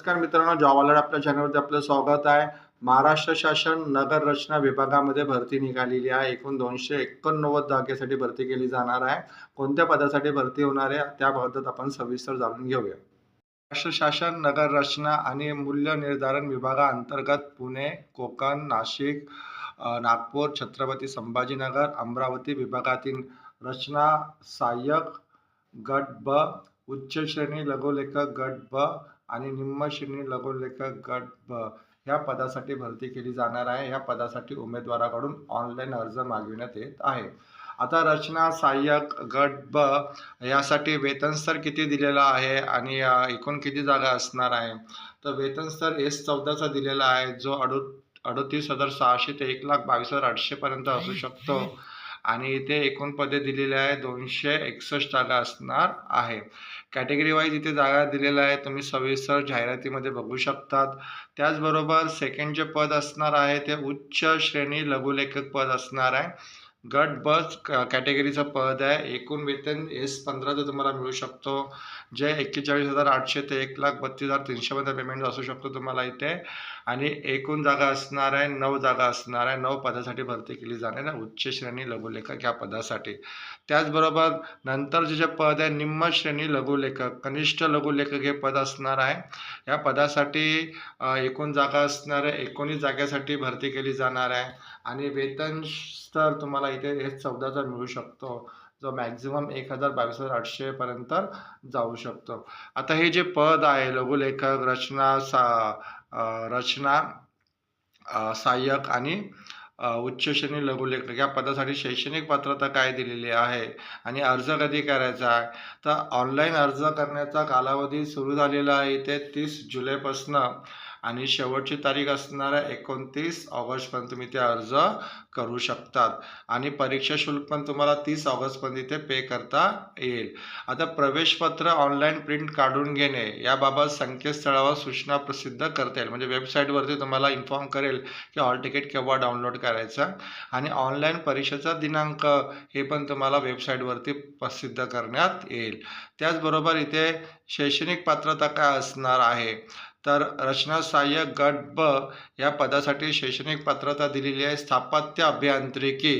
नमस्कार मित्रांनो job alert आपल्या चॅनलवरती आपलं स्वागत आहे. महाराष्ट्र शासन नगर रचना विभागामध्ये भरती निघालेली आहे. एकूण दोनशे एकोणनव्वद जागेसाठी भरती केली जाणार आहे. कोणत्या पदासाठी भरती होणार आहे त्याबाबत आपण सविस्तर जाणून घेऊया. महाराष्ट्र शासन नगर रचना आणि मूल्य निर्धारण विभागाअंतर्गत पुणे कोकण नाशिक नागपूर छत्रपती संभाजीनगर अमरावती विभागातील रचना सहाय्यक गट ब उच्च श्रेणी लघुलेखक गट ब आणि निम्नश्रेणी लघुलेखक गट ब ह्या पदासाठी भरती केली जाणार आहे. ह्या पदासाठी उमेदवाराकडून ऑनलाईन अर्ज मागविण्यात येत आहे. आता रचना सहाय्यक गट ब यासाठी वेतन स्तर किती दिलेला आहे आणि एकूण किती जागा असणार आहे? तर वेतन स्तर एस चौदाचा दिलेला आहे जो अडो अडतीस हजार सहाशे ते एक लाख बावीस हजार आठशेपर्यंत असू शकतो. आणि इथे एकूण पदे दिलेली आहे दोनशे एकसष्ट जागा असणार आहे. कॅटेगरी वाईज इथे जागा दिलेल्या आहे तुम्ही सविस्तर जाहिरातीमध्ये बघू शकतात. त्याचबरोबर सेकंड जे पद असणार आहे ते उच्च श्रेणी लघुलेखक पद असणार आहे. गट बस कॅटेगरीचं पद आहे. एकूण वेतन एस पंधराचं तुम्हाला मिळू शकतो. जे एक्केचाळीस हजार आठशे ते एक लाख बत्तीस हजार तीनशेमध्ये पेमेंट असू शकतो तुम्हाला इथे. आणि एकूण जागा असणार आहे नऊ जागा असणार आहे नऊ पदासाठी भरती केली जाणार आहे उच्च श्रेणी लघुलेखक या पदासाठी. त्याचबरोबर नंतर जे जे पद आहे निम्न श्रेणी लघुलेखक कनिष्ठ लघुलेखक हे पद असणार आहे. या पदासाठी एकूण जागा असणार आहे एकोणीस जागेसाठी भरती केली जाणार आहे. आणि वेतन स्तर तुम्हाला इथे एस चौदाचा मिळू शकतो जो मॅक्झिमम एक हजार बावीस हजार आठशेपर्यंत जाऊ शकतो. आता हे जे पद आहे लघुलेखक रचना सा रचना सहाय्यक आणि उच्च श्रेणी लघुलेखक या पदासाठी शैक्षणिक पात्रता काय दिलेली आहे आणि अर्ज कधी करायचा आहे? तर ऑनलाईन अर्ज करण्याचा कालावधी सुरू झालेला आहे ते तीस जुलैपासनं. आणि शेवटची तारीख असणाऱ्या एकोणतीस ऑगस्टपर्यंत तुम्ही ते अर्ज करू शकतात. आणि परीक्षा शुल्क पण तुम्हाला तीस ऑगस्टपर्यंत इथे पे करता येईल. आता प्रवेशपत्र ऑनलाईन प्रिंट काढून घेणे याबाबत संकेतस्थळावर सूचना प्रसिद्ध करता येईल. म्हणजे वेबसाईटवरती तुम्हाला इन्फॉर्म करेल की हॉल तिकीट केव्हा डाउनलोड करायचं आणि ऑनलाईन परीक्षेचा दिनांक हे पण तुम्हाला वेबसाईटवरती प्रसिद्ध करण्यात येईल. त्याचबरोबर इथे शैक्षणिक पात्रता काय असणार आहे? तर रचनासहाय्यक गट ब या पदासाठी शैक्षणिक पात्रता दिलेली आहे. स्थापत्य अभियांत्रिकी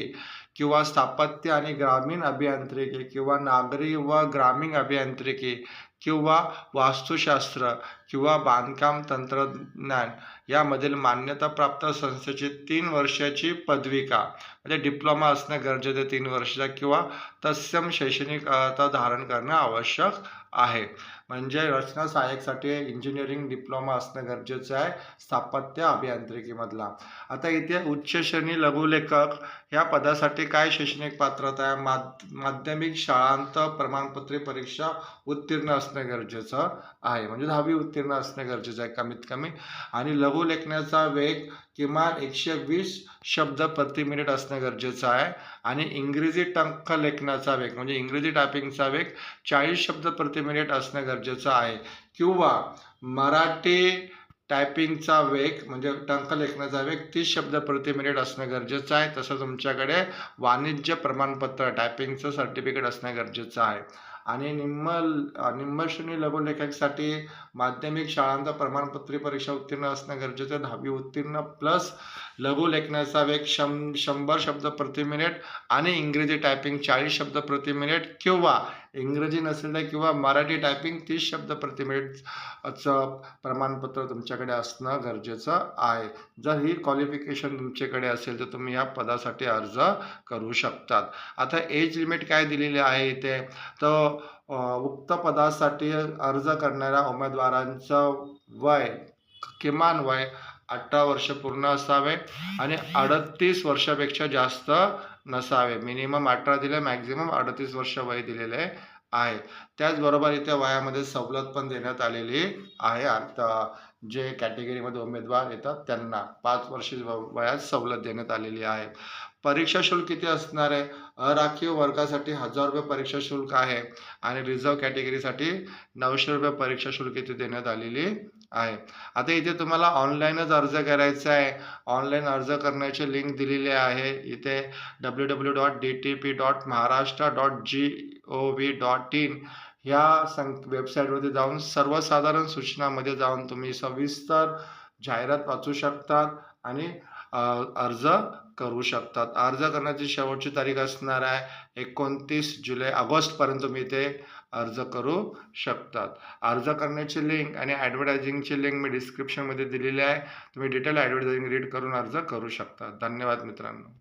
किंवा स्थापत्य आणि ग्रामीण अभियांत्रिकी किंवा नागरी व ग्रामीण अभियांत्रिकी किंवा वास्तुशास्त्र किंवा बांधकाम तंत्रज्ञान यामधील मान्यताप्राप्त संस्थेची तीन वर्षाची पदविका म्हणजे डिप्लोमा असणं गरजेचं आहे तीन वर्षाचा किंवा तत्सम शैक्षणिक अर्हता धारण करणं आवश्यक आहे. म्हणजे रचना सहाय्यकसाठी इंजिनिअरिंग डिप्लोमा असणं गरजेचं आहे स्थापत्य अभियांत्रिकीमधला. आता इथे उच्च श्रेणी लघुलेखक या पदासाठी काय शैक्षणिक पात्रता आहे? माध्यमिक शाळांत प्रमाणपत्र परीक्षा उत्तीर्ण असणं गरजेचं आहे. म्हणजे दहावी उत्तीर्ण असणं गरजेचं आहे कमीत कमी. आणि लघुलेखनाचा वेग किमान एकशे वीस शब्द प्रति मिनिट असणं गरजेचं आहे. आणि इंग्रजी टंक लेखनाचा वेग म्हणजे इंग्रजी टायपिंगचा वेग चाळीस शब्द प्रति मिनिट असणं गरजेचं आहे. किंवा मराठी टायपिंगचा वेग म्हणजे टंक लेखनाचा वेग तीस शब्द प्रति मिनिट असणं गरजेचं आहे. तसं तुमच्याकडे वाणिज्य प्रमाणपत्र टायपिंगचं सर्टिफिकेट असणं गरजेचं आहे. आणि निम्न निम्न श्रेणी लघुलेखकसाठी माध्यमिक शाळांचा प्रमाणपत्र परीक्षा उत्तीर्ण असणं गरजेचं आहे. दहावी उत्तीर्ण प्लस लघुलेखनाचा वेग शं शंभर शब्द प्रति मिनिट आणि इंग्रजी टायपिंग चाळीस शब्द प्रति मिनिट किंवा इंग्रजी नसेल तर किंवा मराठी टायपिंग तीस शब्द प्रति मिनिटचं प्रमाणपत्र तुमच्याकडे असणं गरजेचं आहे. जर ही क्वालिफिकेशन तुमच्याकडे असेल तर तुम्ही या पदासाठी अर्ज करू शकतात. आता एज लिमिट काय दिलेली आहे इथे? तर उक्त पदासाठी अर्ज करणाऱ्या उमेदवारांचं वय किमान वय अठरा वर्ष पूर्ण असावे आणि अडतीस वर्षापेक्षा जास्त नसावे. मिनिमम अठरा दिले मॅक्झिमम अडतीस वर्ष वय दिलेले आहे. त्याचबरोबर इथे वयामध्ये सवलत पण देण्यात आलेली आहे. आता जे कॅटेगरीमध्ये उमेदवार येतात त्यांना पाच वर्ष वयात सवलत देण्यात आलेली आहे. परीक्षा शुल्क किती असणार आहे? अराखीव वर्गासाठी हजार रुपये परीक्षा शुल्क आहे आणि रिझर्व कॅटेगरीसाठी नऊशे रुपये परीक्षा शुल्क इथे देण्यात आलेली आहे. आता इथे तुम्हाला ऑनलाईनच अर्ज करायचा आहे. ऑनलाईन अर्ज करण्याची लिंक दिलेली आहे. इथे W W dot D T P dot Maharashtra dot G O V dot in ह्या सं वेबसाईटवरती जाऊन सर्वसाधारण सूचनामध्ये जाऊन तुम्ही सविस्तर जाहिरात वाचू शकतात आणि अर्ज करू शकतात. अर्ज करण्याची शेवटची तारीख असणार आहे एकोणतीस जुलै ऑगस्टपर्यंत तुम्ही ते अर्ज करू शकतात. अर्ज करण्याची लिंक आणि ॲडव्हर्टायझिंगची लिंक मी डिस्क्रिप्शनमध्ये दिलेली आहे. तुम्ही डिटेल ॲडव्हर्टायझिंग रीड करून अर्ज करू शकता. धन्यवाद मित्रांनो.